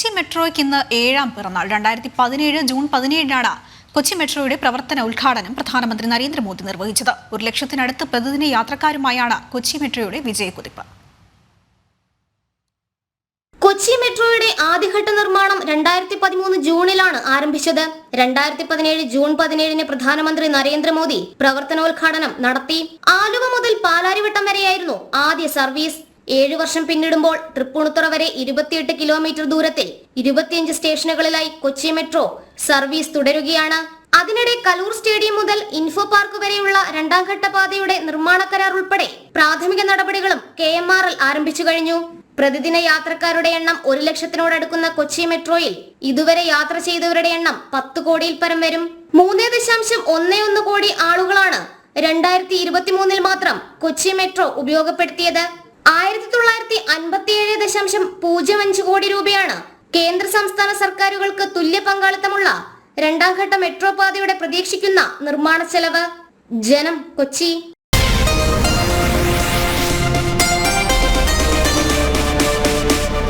കൊച്ചി മെട്രോയ്ക്ക് ഇന്ന് ഏഴാം പിറന്നാൾ. രണ്ടായിരത്തി പതിനേഴ് ജൂൺ പതിനേഴിനാണ് കൊച്ചി മെട്രോയുടെ പ്രവർത്തന ഉദ്ഘാടനം പ്രധാനമന്ത്രി നരേന്ദ്രമോദി നിർവഹിച്ചത്. ഒരു ലക്ഷത്തിനടുത്ത് പ്രതിദിന യാത്രക്കാരുമായാണ് കൊച്ചി മെട്രോയുടെ വിജയക്കുതിപ്പ്. കൊച്ചി മെട്രോയുടെ ആദ്യഘട്ട നിർമ്മാണം രണ്ടായിരത്തി പതിമൂന്ന് ജൂണിലാണ് ആരംഭിച്ചത്. രണ്ടായിരത്തി പതിനേഴ് ജൂൺ പതിനേഴിന് പ്രധാനമന്ത്രി നരേന്ദ്രമോദി പ്രവർത്തനോദ്ഘാടനം നടത്തി. ആലുവ മുതൽ പാലാരിവട്ടം വരെയായിരുന്നു ആദ്യ സർവീസ്. ഏഴു വർഷം പിന്നിടുമ്പോൾ തൃപ്പൂണിത്തുറ വരെ ഇരുപത്തിയെട്ട് കിലോമീറ്റർ ദൂരത്തിൽ ഇരുപത്തിയഞ്ച് സ്റ്റേഷനുകളിലായി കൊച്ചി മെട്രോ സർവീസ് തുടരുകയാണ്. അതിനിടെ കലൂർ സ്റ്റേഡിയം മുതൽ ഇൻഫോ പാർക്ക് വരെയുള്ള രണ്ടാം ഘട്ട പാതയുടെ നിർമ്മാണ കരാർ ഉൾപ്പെടെ പ്രാഥമിക നടപടികളും കെ എം ആർ എൽ ആരംഭിച്ചു കഴിഞ്ഞു. പ്രതിദിന യാത്രക്കാരുടെ എണ്ണം ഒരു ലക്ഷത്തിനോടടുക്കുന്ന കൊച്ചി മെട്രോയിൽ ഇതുവരെ യാത്ര ചെയ്തവരുടെ എണ്ണം പത്ത് കോടിയിൽ പരം വരും. മൂന്നേ ദശാംശം ഒന്നേ ഒന്ന് കോടി ആളുകളാണ് രണ്ടായിരത്തി ഇരുപത്തിമൂന്നിൽ മാത്രം കൊച്ചി മെട്രോ ഉപയോഗപ്പെടുത്തിയത്. ആയിരത്തി തൊള്ളായിരത്തി അൻപത്തിയേഴ് ദശാംശം പൂജ്യം അഞ്ച് കോടി രൂപയാണ് കേന്ദ്ര സംസ്ഥാന സർക്കാരുകൾക്ക് തുല്യ പങ്കാളിത്തമുള്ള രണ്ടാം ഘട്ട മെട്രോ പാതയുടെ പ്രതീക്ഷിക്കുന്ന നിർമ്മാണ ചെലവ് ജനം കൊച്ചി.